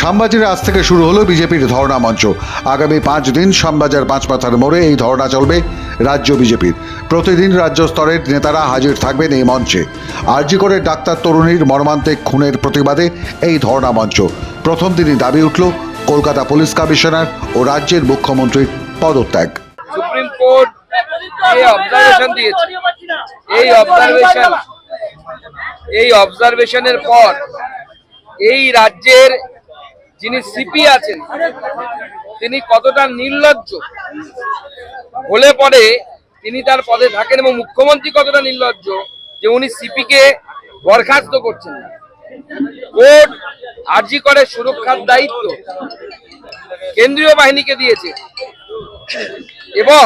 শ্যামবাজারে আজ থেকে শুরু হলো বিজেপির ধর্ণা মঞ্চ। আগামী পাঁচ দিন শ্যামবাজার পাঁচ মাথার মোড়ে এই ধর্ণা চলবে রাজ্য বিজেপির। প্রতিদিন রাজ্য স্তরের নেতারা হাজির থাকবেন এই মঞ্চে। আরজি করে ডাক্তার তরুণীর মর্মান্তিক খুনের প্রতিবাদে এই ধর্ণা মঞ্চ। প্রথম দিনই দাবি উঠল, কলকাতা পুলিশ কমিশনার ও রাজ্যের মুখ্যমন্ত্রীর পদত্যাগ। সুপ্রিম কোর্ট যে অবজারভেশন দিয়েছে। এই অবজারভেশন এই অবজারভেশনের পর এই রাজ্যের যিনি সিপি আছেন, তিনি কতটা নির্লজ্জ। হলে পরে তিনি তার পদে থাকেন এবং মুখ্যমন্ত্রী কতটা নির্লজ্জ যে উনি সিপি কে বরখাস্ত করছেন কোর্ট আর্জি করে সুরক্ষার দায়িত্ব কেন্দ্রীয় বাহিনীকে দিয়েছে। এবং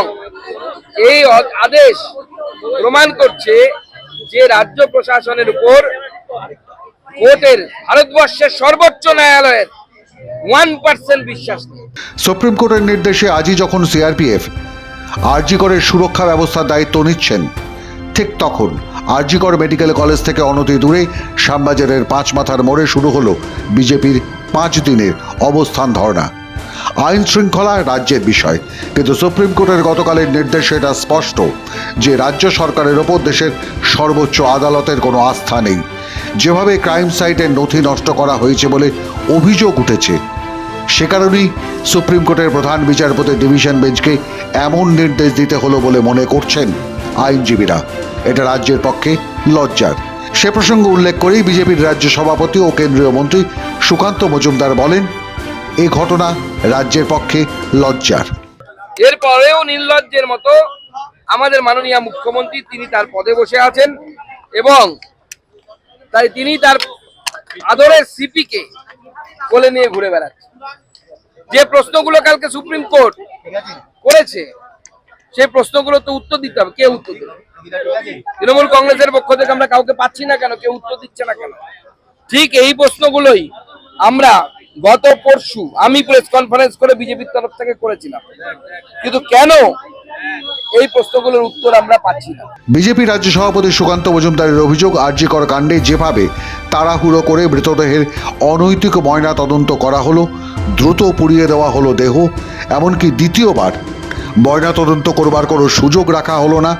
এই আদেশ প্রমাণ করছে যে রাজ্য প্রশাসনের উপর কোর্টের ভারতবর্ষের সর্বোচ্চ ন্যায়ালয়ের ওয়ান বিশ্বাস সুপ্রিম কোর্টের নির্দেশে আজই যখন সিআরপিএফ আরজিকরের সুরক্ষা ব্যবস্থার দায়িত্ব নিচ্ছেন, ঠিক তখন আরজিকর মেডিকেল কলেজ থেকে অনতি দূরে শ্যামবাজারের পাঁচ মাথার মোড়ে শুরু হলো বিজেপির পাঁচ দিনের অবস্থান ধর্ণা। আইন শৃঙ্খলা রাজ্যের বিষয়, কিন্তু সুপ্রিম কোর্টের গতকালের নির্দেশে এটা স্পষ্ট যে রাজ্য সরকারের ওপর দেশের সর্বোচ্চ আদালতের কোনো আস্থা নেই। যেভাবে ক্রাইম সাইটের নথি নষ্ট করা হয়েছে বলে অভিযোগ উঠেছে সে কারণেই সুপ্রিম কোর্টের প্রধান বিচারপতি ডিভিশন বেঞ্চকে এমন নির্দেশ দিতে হলো বলে মনে করছেন আইনজীবীরা। এটা রাজ্যের পক্ষে লজ্জার। সে প্রসঙ্গ উল্লেখ করেই বিজেপির রাজ্য সভাপতি ও কেন্দ্রীয় মন্ত্রী সুকান্ত মজুমদার বলেন এই ঘটনা রাজ্যের পক্ষে লজ্জার। এরপরেও নির্লজ্জের মতো আমাদের মাননীয় মুখ্যমন্ত্রী তিনি তার পদে বসে আছেন এবং তাই তিনি তার আদরের সিপিকে কোলে নিয়ে ঘুরে বেড়াচ্ছে। যে প্রশ্নগুলো কালকে সুপ্রিম কোর্ট করেছে, সেই প্রশ্নগুলো তো উত্তর দিতে হবে। কে উত্তর দেবে? তৃণমূল কংগ্রেসের পক্ষ থেকে আমরা কাউকে পাচ্ছি না কেন? কেউ উত্তর দিচ্ছে না কেন? ঠিক এই প্রশ্নগুলোই আমরা গত পরশু আমি প্রেস কনফারেন্স করে বিজেপির তরফ থেকে করেছিলাম। কিন্তু কেন এই প্রশ্নগুলোর উত্তর আমরা পাচ্ছি না। বিজেপি রাজ্য সভাপতি সুকান্ত মজুমদারের অভিযোগ আর্যিকর কাণ্ডে যেভাবে তাড়াহুড়ো করে মৃতদেহের অনৈতিক ময়না তদন্ত করা হলো, দ্রুত পুড়িয়ে দেওয়া হলো দেহ, এমনকি দ্বিতীয়বার ময়না তদন্ত করবার কোনো সুযোগ রাখা হলো না।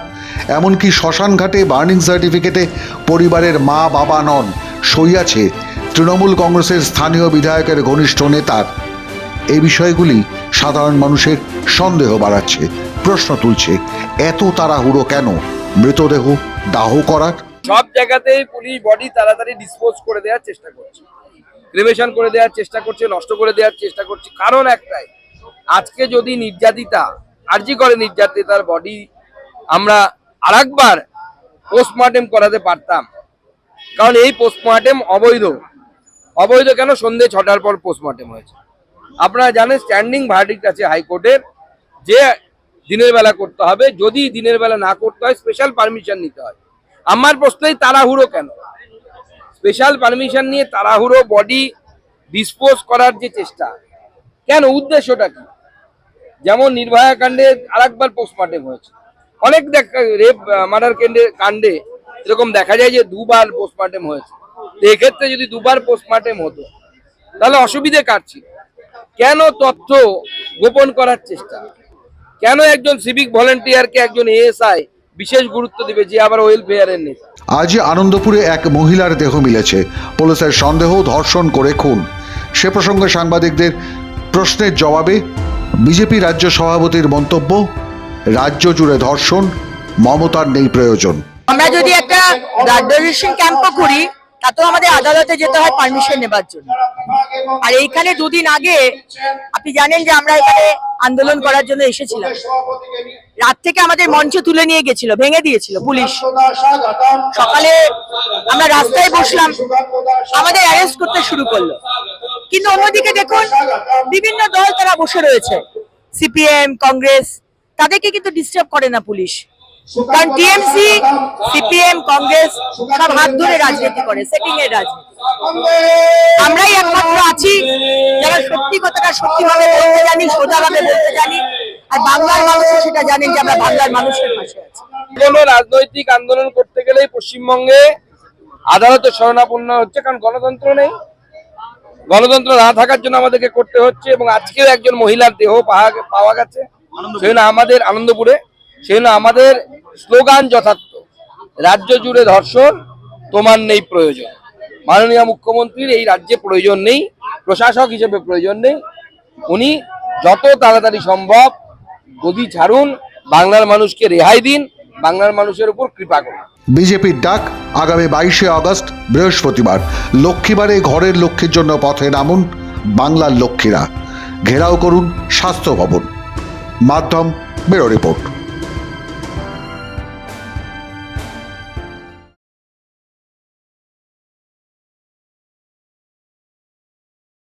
এমনকি শ্মশান ঘাটে বার্নিং সার্টিফিকেটে পরিবারের মা, বাবা, নন, সই আছে তৃণমূল কংগ্রেসের স্থানীয় বিধায়কের ঘনিষ্ঠ নেতার। এই বিষয়গুলি সাধারণ মানুষের সন্দেহ বাড়াচ্ছে। প্রশ্ন তুলছে, এত তাড়াহুড়ো কেন? মৃতদেহ দাহ করার? সব জায়গাতেই পুলিশ বডি তাড়াতাড়ি ডিসপোজ করে দেওয়ার চেষ্টা করছে। ক্রিমেশন করে দেওয়ার চেষ্টা করছে, নষ্ট করে দেওয়ার চেষ্টা করছে। কারণ একটাই, আজকে যদি নির্যাতিতা, আর্জি করে নির্যাতিতার বডি আমরা আরেকবার পোস্টমর্টেম করাতে পারতাম। কারণ এই পোস্টমর্টেম অবৈধ। অবৈধ কেন? সন্ধে ছটার পর পোস্টমর্টেম হয়েছে। আপনারা জানেন স্ট্যান্ডিং ভার্ডিক্ট আছে হাইকোর্টের যে দিনের বেলা করতে হবে। যদি দিনের বেলা না করতে হয় স্পেশাল পারমিশন নিতে হয়। আমার প্রশ্নই, তাড়াহুড়ো কেন? স্পেশাল পারমিশন নিয়ে তাড়াহুড়ো বডি ডিসপোজ করার যে চেষ্টা, কেন? উদ্দেশ্যটা কি? যেমন নির্ভয়া কাণ্ডে আরেকবার পোস্টমর্টেম হয়েছে। অনেক রেপ মার্ডার কাণ্ডে কাণ্ডে এরকম দেখা যায় যে দুবার পোস্টমর্টেম হয়েছে। তো এক্ষেত্রে যদি দুবার পোস্টমর্টেম হতো, তাহলে অসুবিধে কার ছিল? কেন তথ্য গোপন করার চেষ্টা? কেন একজন সিভিক ভলেন্টিয়ারকে একজন এএসআই বিশেষ গুরুত্ব দিবে যে আবার ওয়েলফেয়ারের নেই আজ আনন্দপুরে এক মহিলার দেহ মিলেছে। পুলিশের সন্দেহ ধর্ষণ করে খুন। সে প্রসঙ্গে সাংবাদিকদের প্রশ্নের জবাবে বিজেপি রাজ্য সভাপতির মন্তব্য রাজ্য জুড়ে ধর্ষণ মমতার নেই প্রয়োজন। আমরা যদি একটা ব্লাড ডোনেশন ক্যাম্পও করি তাতেও আমাদের আদালতে যেতে হয় পারমিশন নেবার জন্য। আর এইখানে দুদিন আগে আপনি জানেন যে আমরা এখানে আন্দোলন করার জন্য এসেছিলাম। রাত থেকে আমাদের মঞ্চ তুলে নিয়ে গেছিল ভেঙে দিয়েছিল পুলিশ। সকালে আমরা রাস্তায় বসলাম আমাদের অ্যারেস্ট করতে শুরু করল। কিন্তু অন্যদিকে দেখুন বিভিন্ন দল তারা বসে রয়েছে। সিপিএম কংগ্রেস তাদেরকে কিন্তু ডিস্টার্ব করে না পুলিশ। কারণ টিএমসি সিপিএম কংগ্রেস সব হাত ধরে রাজনীতি করে সেটিং এর রাজনীতি। আমরাই একমাত্র আছি যারা সত্যি কথাটা সত্যি ভাবে বলতে জানি সোজা ভাবে বলতে জানি আর বাংলার মানুষ সেটা জানেন যে আমরা বাংলার মানুষের পাশে আছি। কোনো রাজনৈতিক আন্দোলন করতে গেলেই পশ্চিমবঙ্গে আদালতে শরণাপন্ন হচ্ছে কারণ গণতন্ত্র নেই। গণতন্ত্র না থাকার জন্য আমাদেরকে করতে হচ্ছে এবং আজকেও একজন মহিলার দেহ পাওয়া পাওয়া গেছে। সেজন্য আমাদের আনন্দপুরে সেজন্য আমাদের স্লোগান যথার্থ। রাজ্য জুড়ে ধর্ষণ, তোমার নেই প্রয়োজন। মাননীয় মুখ্যমন্ত্রীর এই রাজ্যে প্রয়োজন নেই, প্রশাসক হিসেবে প্রয়োজন নেই। উনি যত তাড়াতাড়ি সম্ভব গদি ছাড়ুন, বাংলার মানুষকে রেহাই দিন, বাংলার মানুষের উপর কৃপা করুন। বিজেপির ডাক আগামী বাইশে আগস্ট, বৃহস্পতিবার। লক্ষ্মীবারে ঘরের লক্ষ্মীর জন্য পথে নামুন বাংলার লক্ষ্মীরা। ঘেরাও করুন স্বাস্থ্য ভবন। মাধ্যম ব্যুরো রিপোর্ট।